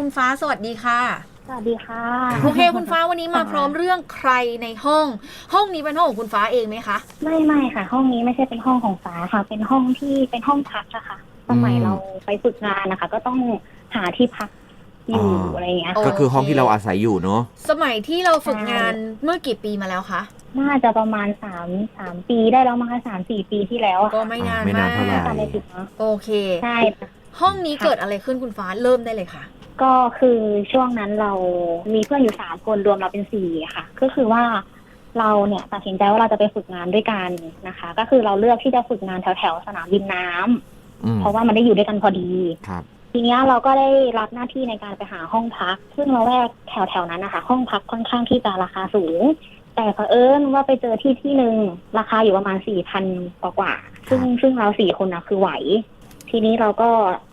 คุณฟ้าสวัสดีค่ะ สวัสดีค่ะ โอเคคุณฟ้าวันนี้มาพร้อมเรื่องใครในห้อง ห้องนี้เป็นห้องของคุณฟ้าเองไหมคะ ไม่ไม่ค่ะ ห้องนี้ไม่ใช่เป็นห้องของฟ้าค่ะ เป็นห้องที่เป็นห้องพักอะค่ะสมัยอืม เราไปฝึกงานนะคะ ก็ต้องหาที่พักอยู่อ๋ออ อะไรอย่างเงี้ยโก็คือห้องที่เราอาศัยอยู่เนอะสมัยที่เราฝึกงานเมื่อกี่ปีมาแล้วคะน่าจะประมาณสามสามปีได้แล้วมั้งคะสามสี่ปีที่แล้วอะก็ค่ะไม่นานไม่นานมาเท่าไหร่ตามกไม่ผิดเนาะโอเค ใช่ค่ะห้องนี้เกิดอะไรขึ้นคุณฟ้าเริ่มได้เลยค่ะ ก็คือช่วงนั้นเรามีเพื่อนอยู่สามคนรวมเราเป็นสี่ค่ะ ก็คือว่าเราเนี่ยตัดสินใจว่าเราจะไปฝึกงานด้วยกันนะคะ ก็คือเราเลือกที่จะฝึกงานแถวแถวๆสนามบินน้ำอืมเพราะว่ามันได้อยู่ด้วยกันพอดีครับ ทีเนี้ยเราก็ได้รับหน้าที่ในการไปหาห้องพัก ซึ่งเราแวกแถวๆนั้นนะคะ ห้องพักค่อนข้างที่จะราคาสูง แต่เผอิญว่าไปเจอที่ที่หนึ่งราคาอยู่ประมาณสี่พันกว่าๆซึ่งซึ่งเราสี่คนนะคือไหว ทีนี้เราก็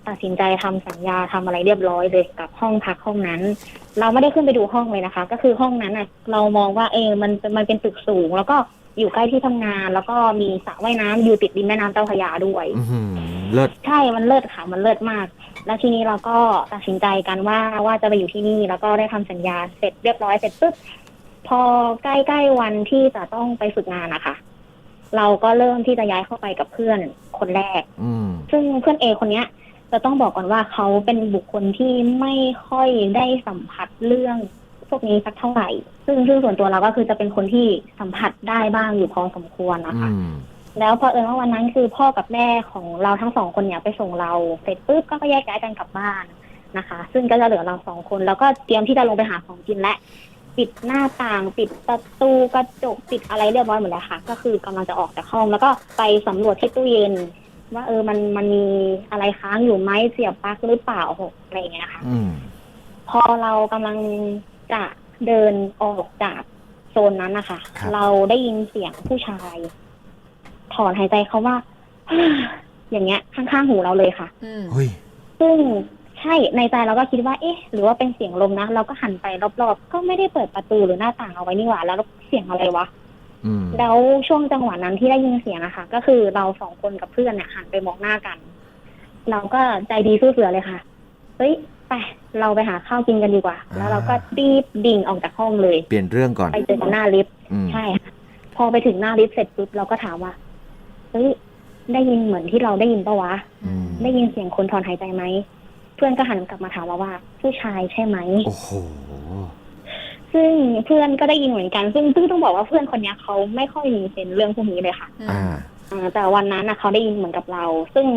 ตัดสินใจทำสัญญาทำอะไรเรียบร้อยเลยกับห้องพักห้องนั้น เราไม่ได้ขึ้นไปดูห้องเลยนะคะ ก็คือห้องนั้นน่ะ เรามองว่าเออมันมันเป็นตึกสูง แล้วก็อยู่ใกล้ที่ทำงาน แล้วก็มีสระว่ายน้ำอยู่ติดริมแม่น้ำเจ้าพระยาด้วยอือหือเลิศใช่มันเลิศค่ะมันเลิศมาก แล้วทีนี้เราก็ตัดสินใจกันว่าว่าจะไปอยู่ที่นี่ แล้วก็ได้ทำสัญญาเสร็จเรียบร้อยเสร็จปุ๊บพอใกล้ๆวันที่จะต้องไปฝึกงานนะคะเราก็เริ่มที่จะย้ายเข้าไปกับเพื่อนคนแรก อืม ซึ่งเพื่อนเอคนเนี้ย จะต้องบอกก่อนว่าเขาเป็นบุคคลที่ไม่ค่อยได้สัมผัสเรื่องพวกนี้สักเท่าไหร่ ซึ่งซึ่งส่วนตัวเราก็คือจะเป็นคนที่สัมผัสได้บ้างอยู่พอสมควรนะคะอืมแล้วพอเผอิญว่าวันนั้นคือพ่อกับแม่ของเราทั้งสองคนเนี่ยไปส่งเราเสร็จปุ๊บก็แยกย้ายกันกลับบ้านนะคะ ซึ่งก็จะเหลือเราสองคน แล้วก็เตรียมที่จะลงไปหาของกินและปิดหน้าต่างปิดประตูกระจกปิดอะไรเรียบร้อยหมดแล้วค่ะ ก็คือกำลังจะออกจากห้องแล้วก็ไปสำรวจที่ตู้เย็น ว่าเออมันมันมีอะไรค้างอยู่ไหมเสียบปลั๊กหรือเปล่าอะไรอย่างเงี้ยค่ะอืม พอเรากำลังจะเดินออกจากโซนนั้นนะคะครับ เราได้ยินเสียงผู้ชาย ถอนหายใจเขาว่า อย่างเงี้ย ข้างๆหูเราเลยค่ะ อืม เฮ้ย ซึ่งใช่ในใจเราก็คิดว่าเอ๊ะ หรือว่าเป็นเสียงลมนะ เราก็หันไปรอบๆ ก็ไม่ได้เปิดประตูหรือหน้าต่างเอาไว้นี่หว่า แล้วเสียงอะไรวะอืม แล้วช่วงจังหวะนั้นที่ได้ยินเสียงอะค่ะ ก็คือเราสองคนกับเพื่อนเนี่ยหันไปมองหน้ากัน เราก็ใจดีสู้เสือเลยค่ะ เฮ้ยไปเราไปหาข้าวกินกันดีกว่า แล้วเราก็รีบดิ่งออกจากห้องเลย เปลี่ยนเรื่องก่อน ไปเจอกันหน้าลิฟต์อืมใช่ค่ะพอไปถึงหน้าลิฟต์เสร็จปุ๊บเราก็ถามว่าเฮ้ยได้ยินเหมือนที่เราได้ยินปะวะอืมได้ยินเสียงคนถอนหายใจไหม เพื่อนก็หันกลับมาถามเราว่า ผู้ชายใช่ไหม โอ้โห ซึ่งเพื่อนก็ได้ยินเหมือนกัน ซึ่งซึ่งต้องบอกว่าเพื่อนคนเนี้ยเขาไม่ค่อยมีเซนส์เรื่องพวกนี้เลยค่ะอ่าอ่าแต่วันนั้นนะเขาได้ยินเหมือนกับเรา ซึ่ง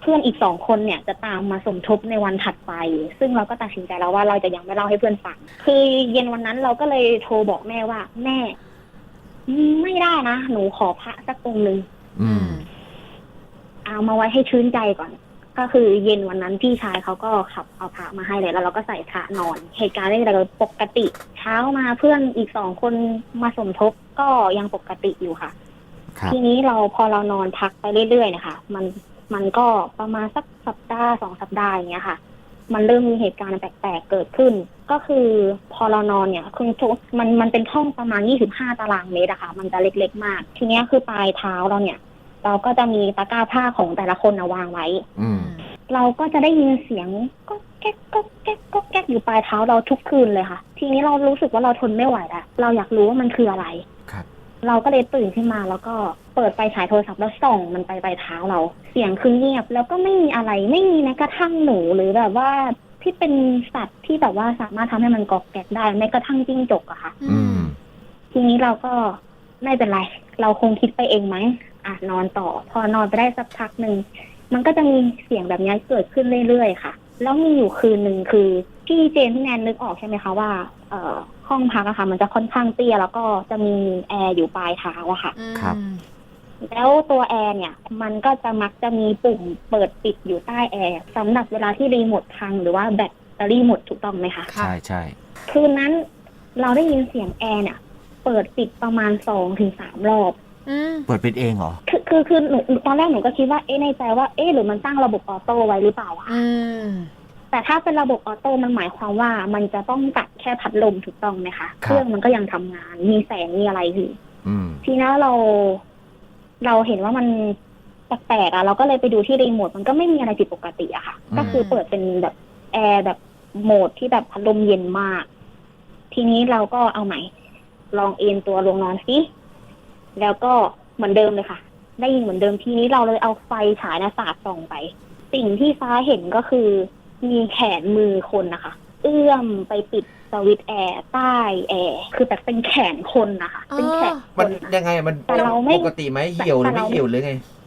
เพื่อนอีกสองคนเนี่ยจะตามมาสมทบในวันถัดไป ซึ่งเราก็ตัดสินใจแล้วว่าเราจะยังไม่เล่าให้เพื่อนฟัง คือเย็นวันนั้นเราก็เลยโทรบอกแม่ว่า แม่ ไม่ได้นะ หนูขอพระสักองค์หนึ่งอืมเอามาไว้ให้ชื้นใจก่อน ก็คือเย็นวันนั้นพี่ชายเขาก็ขับเอาพระมาให้เลยแล้วเราก็ใส่พระนอน เหตุการณ์ไม่มีอะไรปกติ เช้ามาเพื่อนอีกสองคนมาสมทบก็ยังปกติอยู่ค่ะ ครับทีนี้เราพอเรานอนพักไปเรื่อยๆนะคะมันมันก็ประมาณสักสัปดาห์สองสัปดาห์อย่างเงี้ยค่ะ มันเริ่มมีเหตุการณ์แปลกๆเกิดขึ้น ก็คือพอเรานอนเนี่ยคือทุกมันมันเป็นห้องประมาณยี่สิบห้าตารางเมตรอะค่ะ มันจะเล็กๆมาก ทีเนี้ยคือปลายเท้าเราเนี่ย เราก็จะมีตะกร้าผ้าของแต่ละคนนะวางไว้ อืม เราก็จะได้ยินเสียงก็แก๊กก็แก๊กก็แก๊กอยู่ปลายเท้าเราทุกคืนเลยค่ะ ทีนี้เรารู้สึกว่าเราทนไม่ไหวแล้วเราอยากรู้ว่ามันคืออะไรครับ เราก็เลยตื่นขึ้นมาแล้วก็เปิดไฟฉายโทรศัพท์แล้วส่องมันไปปลายเท้าเรา เสียงคือเงียบแล้วก็ไม่มีอะไรไม่มีแม้กระทั่งหนูหรือแบบว่าที่เป็นสัตว์ที่แบบว่าสามารถทำให้มันกอกแกกได้แม้กระทั่งจิ้งจกอะค่ะ อืม ทีนี้เราก็ไม่เป็นไร เราคงคิดไปเองมั้ง อะนอนต่อ พอนอนไปได้สักพักหนึ่งมันก็จะมีเสียงแบบนี้เกิดขึ้นเรื่อยๆค่ะ แล้วมีอยู่คืนหนึ่งคือพี่เจนพี่แนนนึกออกใช่ไหมคะว่า เอ่อห้องพักอะค่ะ มันจะค่อนข้างเตี้ยแล้วก็จะมีแอร์อยู่ปลายเท้าอะค่ะ ครับ แล้วตัวแอร์เนี่ย มันก็จะมักจะมีปุ่มเปิดปิดอยู่ใต้แอร์สำหรับเวลาที่รีโมทพังหรือว่าแบตเตอรี่หมดถูกต้องไหมคะ ค่ะ ใช่ใช่คืนนั้นเราได้ยินเสียงแอร์เนี่ย เปิดปิดประมาณสองถึงสามรอบ อืมเปิดเป็นเองเหรอ คือคือคือหนูตอนแรกหนูก็คิดว่าเอ๊ะในใจว่าเอ๊ะหรือมันตั้งระบบออโต้ไว้หรือเปล่าวะอืมแต่ถ้าเป็นระบบออโต้มันหมายความว่า มันจะต้องตัดแค่พัดลมถูกต้องไหมคะครับเครื่องมันก็ยังทำงาน มีแสงมีอะไรอยู่ อืม ทีนี้เรา เราเห็นว่ามันแปลกๆอะเราก็เลยไปดูที่รีโมทมันก็ไม่มีอะไรผิดปกติอะค่ะ อืม ก็คือเปิดเป็นแบบแอร์แบบโหมดที่แบบพัดลมเย็นมาก ทีนี้เราก็เอาใหม่ ลองเอนตัวลงนอนสิ แล้วก็เหมือนเดิมเลยค่ะ ได้ยินเหมือนเดิมทีนี้เราเลยเอาไฟฉายนะสาดส่องไป สิ่งที่ฟ้าเห็นก็คือ มีแขนมือคนนะคะ เอื้อมไปปิดสวิตช์แอร์ใต้แอร์คือแบบเป็นแขนคนนะคะ เป็นแขนคมันนนะ ยังไงมันแต่เราไม่ ปกติไหมเหี่ยวหรือแต่ไม่เราเหี่ยวหรือไงห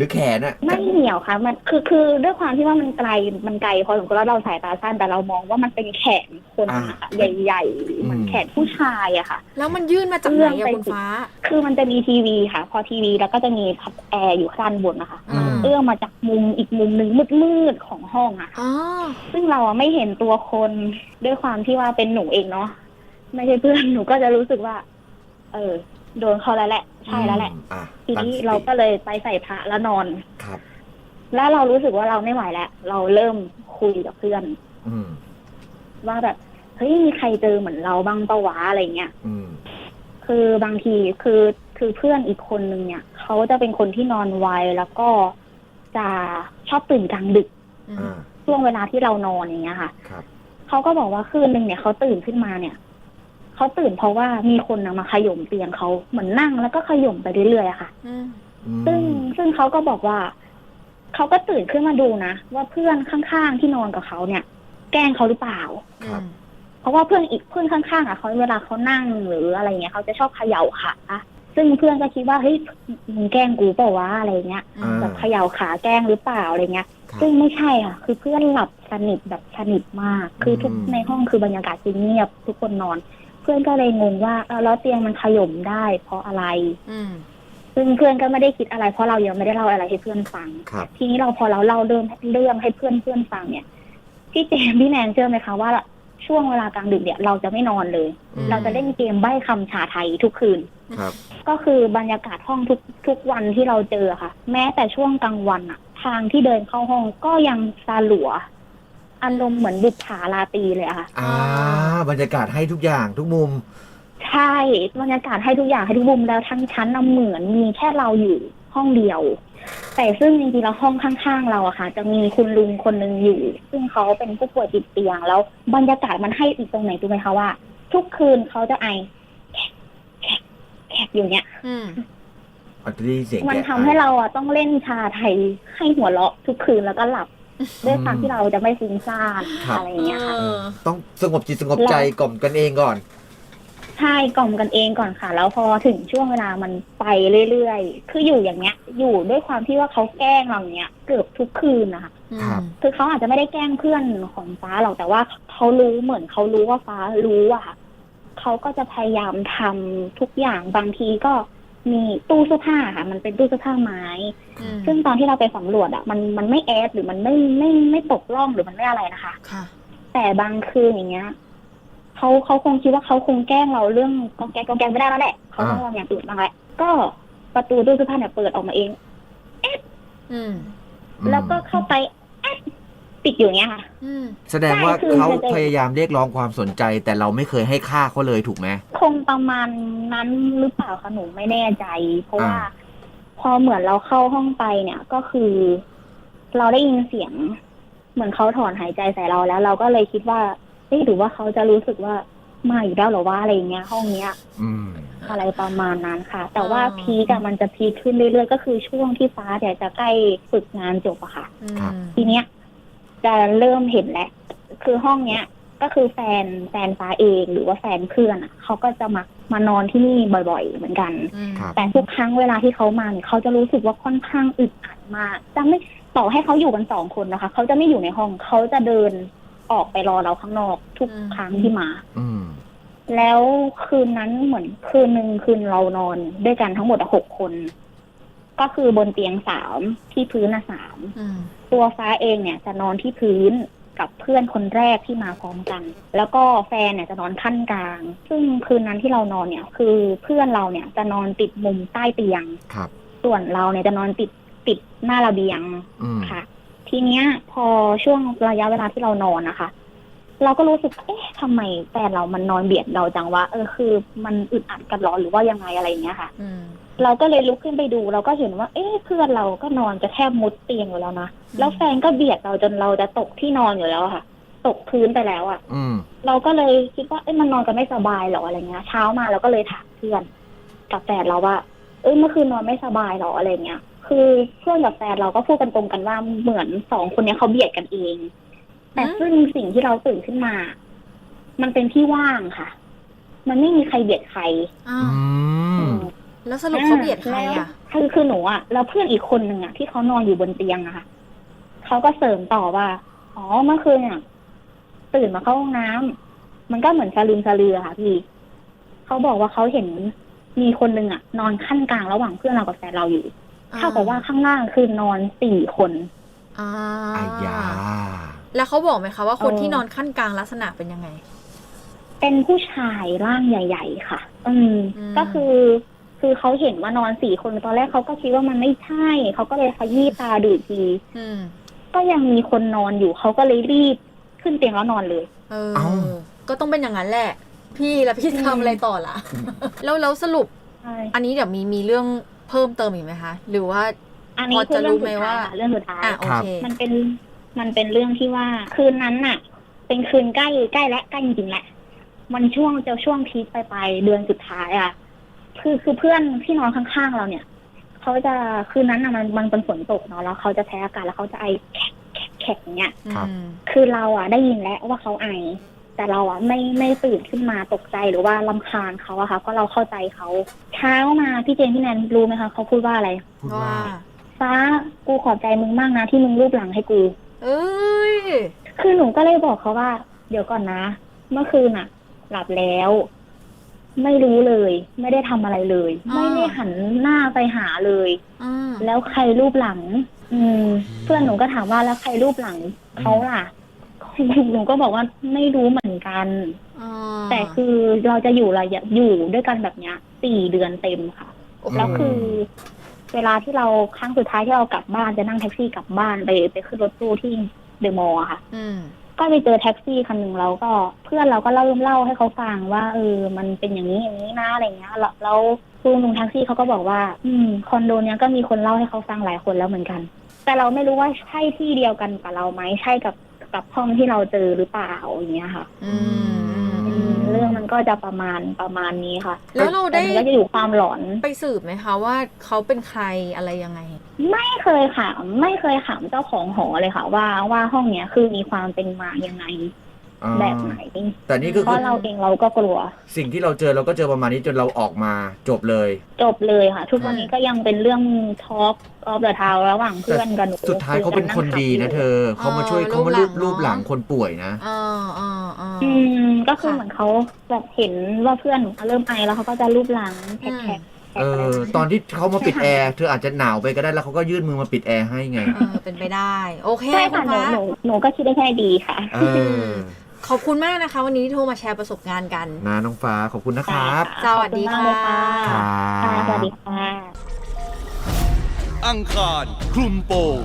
รือแขนอะไม่เหี่ยวค่ะ มันคือคือด้วยความที่ว่ามันไกลมันไกลพอสมควรแล้วเราสายตาสั้นแต่เรามองว่ามันเป็นแขนคนนะคะใหญ่ๆเหมือนแขนผู้ชายอะค่ะ แล้วมันยื่นมาจากไหนเรื่องอะไปคุณฟ้า คือมันจะมีทีวีค่ะ พอทีวีแล้วก็จะมีพัดแอร์อยู่ด้านบนนะคะอืมเอื้อมมาจากมุมอีกมุมหนึ่งมืดๆของห้องอะอ๋อซึ่งเราอะไม่เห็นตัวคนด้วยความที่ว่าเป็นหนูเองเนาะไม่ใช่เพื่อนหนูก็จะรู้สึกว่า เออ โดนเขาแล้วแหละ ใช่แล้วแหละอะทีนี้ตั้งสติเราก็เลยไปใส่พระแล้วนอน ครับ แล้วเรารู้สึกว่าเราไม่ไหวแล้ว เราเริ่มคุยกับเพื่อน อืม ว่าแบบเฮ้ยมีใครเจอเหมือนเราบ้างปะวะอะไรเงี้ย อืม คือบางทีคือคือเพื่อนอีกคนนึงเนี่ยเขาจะเป็นคนที่นอนไวแล้วก็จะชอบตื่นกลางดึกอืมอ่า ช่วงเวลาที่เรานอนอย่างเงี้ยค่ะ ครับ เขาก็บอกว่าคืนหนึ่งเนี่ยเขาตื่นขึ้นมาเนี่ย เขาตื่นเพราะว่ามีคนนะมาขย่มเตียงเขาเหมือนนั่งแล้วก็ขย่มไปเรื่อยๆอะค่ะ อืมอืมซึ่งซึ่งเขาก็บอกว่าเขาก็ตื่นขึ้นมาดูนะว่าเพื่อนข้างๆที่นอนกับเขาเนี่ย แกล้งเขาหรือเปล่า ครับ เพราะว่าเพื่อนอีกเพื่อนข้างๆอะเขาเวลาเขานั่งหรืออะไรเงี้ยเขาจะชอบเขย่าขาซึ่งเพื่อนก็คิดว่าเฮ้ยมึงแกล้งกูเปล่าวะอะไรเงี้ยอืม แบบเขย่าขาแกล้งหรือเปล่าอะไรเงี้ยครับซึ่งไม่ใช่ค่ะ คือเพื่อนหลับสนิทแบบสนิทมาก คือทุกอืม ในห้องคือบรรยากาศจะเงียบ ทุกคนนอน เพื่อนก็เลยงงว่าเอ้าแล้วเตียงมันขย่มได้ เพราะอะไร อืม ซึ่งเพื่อนก็ไม่ได้คิดอะไรเพราะเรายังไม่ได้เล่าอะไรให้เพื่อนฟัง ครับ ทีนี้เราพอเราเล่าเรื่องเรื่องให้เพื่อนเพื่อนฟังเนี่ยพี่เจมส์พี่แนนเชื่อไหมคะว่าช่วงเวลากลางดึกเนี่ยเราจะไม่นอนเลย อืม เราจะเล่นเกมใบ้คำชาไทยทุกคืน ครับ ก็คือบรรยากาศห้องทุกทุกวันที่เราเจอค่ะ แม้แต่ช่วงกลางวันอะทางที่เดินเข้าห้องก็ยังซาหลัว อารมณ์เหมือนบุปผาลาตรีเลยอะค่ะ อ่าบรรยากาศให้ทุกอย่างทุกมุม ใช่บรรยากาศให้ทุกอย่างให้ทุกมุมแล้วทั้งชั้นน่ะเหมือนมีแค่เราอยู่ห้องเดียว แต่ซึ่งจริงๆแล้วห้องข้างๆเราอะค่ะ จะมีคุณลุงคนหนึ่งอยู่ ซึ่งเขาเป็นผู้ป่วยติดเตียง แล้วบรรยากาศมันให้อีกตรงไหนรู้ไหมคะว่า ทุกคืนเขาจะไอแขกแขกแขกอยู่เนี้ย อืม อาจจะได้ยินเสียงมันแกะทำให้เราอะต้องเล่นชาไทยให้หัวเราะทุกคืนแล้วก็หลับ ด้วยความที่เราจะไม่ฟุ้งซ่านอะไรอย่างเงี้ยค่ะ เออ ต้องสงบจิตสงบใจกล่อมกันเองก่อน ใช่กล่อมกันเองก่อนค่ะ แล้วพอถึงช่วงเวลามันไปเรื่อยๆ คืออยู่อย่างเงี้ย อยู่ด้วยความที่ว่าเขาแกล้งเราเนี้ย เกือบทุกคืนนะคะ ครับ คือเขาอาจจะไม่ได้แกล้งเพื่อนของฟ้าหรอกแต่ว่าเขารู้เหมือนเขารู้ว่าฟ้ารู้อะค่ะเขาก็จะพยายามทำทุกอย่างบางทีก็ มีตู้เสื้อผ้าค่ะ มันเป็นตู้เสื้อผ้าไม้ อืมซึ่งตอนที่เราไปสำรวจอะมันมันไม่แอดหรือมันไม่ไม่ไม่ตกล่องหรือมันไม่อะไรนะคะ ค่ะ แต่บางคืนอย่างเงี้ยเขาเขาคงคิดว่าเขาคงแกล้งเราเรื่องกองแกงกองแกงไม่ได้แล้วแหละเขาต้องอ่าทำอย่างอื่นบ้างแหละก็ประตูตู้เสื้อผ้าเนี่ยเปิดออกมาเอง อืม แล้วก็เข้าไปแอ๊ะ ปิดอยู่อย่างเงี้ยค่ะ อืม แสดงว่าใช่คือ เขาจะพยายามเรียกร้องความสนใจ แต่เราไม่เคยให้ค่าเขาเลยถูกไหม คงประมาณนั้นหรือเปล่าคะหนูไม่แน่ใจ เพราะว่า อ่า พอเหมือนเราเข้าห้องไปเนี่ยก็คือ เราได้ยินเสียง เหมือนเขาถอนหายใจใส่เราแล้ว เราก็เลยคิดว่าเอ๊ะหรือว่าเขาจะรู้สึกว่ามาอยู่แล้วเหรอว่าอะไรอย่างเงี้ย ห้องเนี้ย อืม อะไรประมาณนั้นค่ะ แต่ว่าอ๋อ พีกอะมันจะพีคขึ้นเรื่อยๆ ก็คือช่วงที่ฟ้าเดี๋ยวจะใกล้ฝึกงานจบอะค่ะ อืครับมทีเนี้ย จะเริ่มเห็นแล้วคือห้องเนี้ย ก็คือแฟนแฟนฟ้าเองหรือว่าแฟนเพื่อนอะเขาก็จะมามานอนที่นี่บ่อย ๆ เหมือนกันอืมครับ แต่ทุกครั้งเวลาที่เขามาเนี่ยเขาจะรู้สึกว่าค่อนข้างอึดอัดมากจะไม่ต่อให้เขาอยู่กันสองคนนะคะ เขาจะไม่อยู่ในห้องเขาจะเดินออกไปรอเราข้างนอก ทุกครั้งที่มา อืม แล้วคืนนั้นเหมือนคืนหนึ่งคืนเรานอนด้วยกันทั้งหมดอะหกคน ก็คือบนเตียงสามที่พื้นอะสามอืมตัวฟ้าเองเนี่ยจะนอนที่พื้นกับเพื่อนคนแรกที่มาพร้อมกัน แล้วก็แฟนเนี่ยจะนอนขั้นกลาง ซึ่งคืนนั้นที่เรานอนเนี่ย คือเพื่อนเราเนี่ยจะนอนติดมุมใต้เตียงครับ ส่วนเราเนี่ยจะนอนติดติดหน้าระเบียงอืมค่ะ ทีเนี้ย พอช่วงระยะเวลาที่เรานอนนะคะ เราก็รู้สึกเอ๊ะทำไมแฟนเรามันนอนเบียดเราจังวะเออคือ มันอึดอัดกันเหรอหรือว่ายังไงอะไรอย่างเงี้ยค่ะอืม เราก็เลยลุกขึ้นไปดู เราก็เห็นว่า เอ๊ะเพื่อนเราก็นอนจะแทบมุดเตียงอยู่แล้วนะแล้วแฟนก็เบียดเราจนเราจะตกที่นอนอยู่แล้วอะค่ะ ตกพื้นไปแล้วอะอืมเราก็เลยคิดว่าเอ้ยมันนอนกันไม่สบายเหรออะไรเงี้ย เช้ามาเราก็เลยถามเพื่อนกับแฟนเราว่า เอ้ยเมื่อคืนนอนไม่สบายเหรออะไรเงี้ย คือเพื่อนกับแฟนเราก็พูดกันตรงกันว่าเหมือนสองคนเนี้ยเขาเบียดกันเอง แต่อืมซึ่งสิ่งที่เราตื่นขึ้นมา มันเป็นที่ว่างค่ะ มันไม่มีใครเบียดใครอ้าอืวม แล้วสรุปเขาเบียดใครแล้วอะ คือคือหนูอะแล้วเพื่อนอีกคนหนึ่งอะที่เขานอนอยู่บนเตียงอะค่ะเขาก็เสริมต่อว่า อ๋อเมื่อคืนอะตื่นมาเข้าห้องน้ำมันก็เหมือนสลืมสลืออะค่ะพี่เขาบอกว่าเขาเห็นมีคนหนึ่งอะนอนขั้นกลางระหว่างเพื่อนเรากับแฟนเราอยู่อ่าเท่ากับว่าข้างล่างคือนอนสี่คนอ่าอายาแล้วเขาบอกไหมคะว่าคนเออที่นอนขั้นกลางลักษณะเป็นยังไง เป็นผู้ชายร่างใหญ่ ๆ ค่ะ อืมอืมก็คือ คือเขาเห็นว่านอนสี่คนตอนแรกเขาก็คิดว่ามันไม่ใช่ เขาก็เลยขยี้ตาดูอีกทีอืมก็ยังมีคนนอนอยู่เขาก็เลยรีบขึ้นเตียงแล้วนอนเลย เออ เอ้า ก็ต้องเป็นอย่างนั้นแหละ พี่แล้วพี่อืมทำอะไรต่อล่ะ แล้วแล้วสรุป ใช่อันนี้เดี๋ยวมีมีเรื่องเพิ่มเติมอีกไหมคะ หรือว่า อันนี้พอคือจะเรื่องรู้สุไหมดท้ายว่า ค่ะเรื่องสุดท้าย อะโอเค มันเป็นมันเป็นเรื่องที่ว่าคืนนั้นน่ะ เป็นคืนใกล้ใกล้และใกล้จริงๆแหละ มันช่วงจะช่วงพีคไปไปๆเดือนสุดท้ายอะ คือคือเพื่อนที่นอนข้างๆเราเนี่ยเขาจะคืนนั้นน่ะมันมันเป็นฝนตกเนาะแล้วเขาจะแพ้อากาศแล้วเขาจะไอแขกแขกแขกอย่างเงี้ยครับอืมคือเราอะได้ยินแล้วว่าเขาไอ แต่เราอะไม่ไม่ตื่นขึ้นมาตกใจหรือว่าลำคาญเขาอะค่ะเพราะเราเข้าใจเขาเช้ามาพี่เจนพี่แนนรู้ไหมคะเขาพูดว่าอะไร พูดว่า ว่า ฟ้ากูขอบใจมึงมากนะที่มึงรูปหลังให้กู เอ้ย คือหนูก็เลยบอกเขาว่า เดี๋ยวก่อนนะ เมื่อคืนอะหลับแล้ว ไม่รู้เลย ไม่ได้ทำอะไรเลย อ่า ไม่ได้หันหน้าไปหาเลย อ่าแล้วใครรูปหลัง อืม เพื่อนหนูก็ถามว่าแล้วใครรูปหลังเขาล่ะ หนูก็บอกว่าไม่รู้เหมือนกัน อ่าแต่คือเราจะอยู่ระยะอยู่ด้วยกันแบบเนี้ยสี่เดือนเต็มค่ะ โอ้โห แล้วคือ เวลาที่เราครั้งสุดท้ายที่เรากลับบ้านจะนั่งแท็กซี่กลับบ้านไปไปขึ้นรถตู้ที่เดอะมอลล์อะค่ะ อืม ก็ไปเจอแท็กซี่คันหนึ่งแล้วก็เพื่อนเราก็เล่าเล่าให้เขาฟังว่าเออมันเป็นอย่างนี้อย่างนี้นะอะไรเงี้ยแล้วแล้วลุงลุงแท็กซี่เขาก็บอกว่า อืมคอนโดเนี้ยก็มีคนเล่าให้เขาฟังหลายคนแล้วเหมือนกัน แต่เราไม่รู้ว่าใช่ที่เดียวกันกับเราไหมใช่กับกับห้องที่เราเจอหรือเปล่าอย่างเงี้ยค่ะ อืม รื่องมันก็จะประมาณประมาณนี้ค่ะ แล้วเราได้แต่มันก็จะอยู่ความหลอนไปสืบไหมคะว่าเขาเป็นใครอะไรยังไง ไม่เคยถามไม่เคยถามเจ้าของหอเลยค่ะ ว่าว่าห้องเนี้ยคือมีความเป็นมายังไงอ่า แบบไหนแต่นี่ก็เพคือราะเราเองเราก็กลัว สิ่งที่เราเจอเราก็เจอประมาณนี้จนเราออกมาจบเลย จบเลยค่ะ ทุกวันนี้ก็ยังเป็นเรื่องทอ l k ออฟเดอะทาวระหว่างเพื่อนกับหนูสุดท้ายเขาเป็นคนดีนะเธอเขามาช่วยเออเขามารูปรูรูปปหหลัลังง คนป่วยนะอ่าอ่าอ่าอืมก็คือค่ะ เหมือนเขาแบบเห็นว่าเพื่อนหนูเริ่มไอแล้วเขาก็จะรูปหลังแอืมขกๆเออตอนที่เขามาปิดแอร์เธออาจจะหนาวไปก็ได้แล้วเขาก็ยื่นมือมาปิดแอร์ให้ไง เออเป็นไปได้ โอเคใช่คุค่ะณหนูฟ้า หนูหนูก็คิดได้แค่ดีค่ะ เออ ขอบคุณมากนะคะ วันนี้ที่โทรมาแชร์ประสบการณ์กัน นะน้องฟ้าขอบคุณนะครับ สวัสดีขอบณมากเลยค่ะ ครัค่ะบ สวัสดีค่ะ อังคารคลุมโปง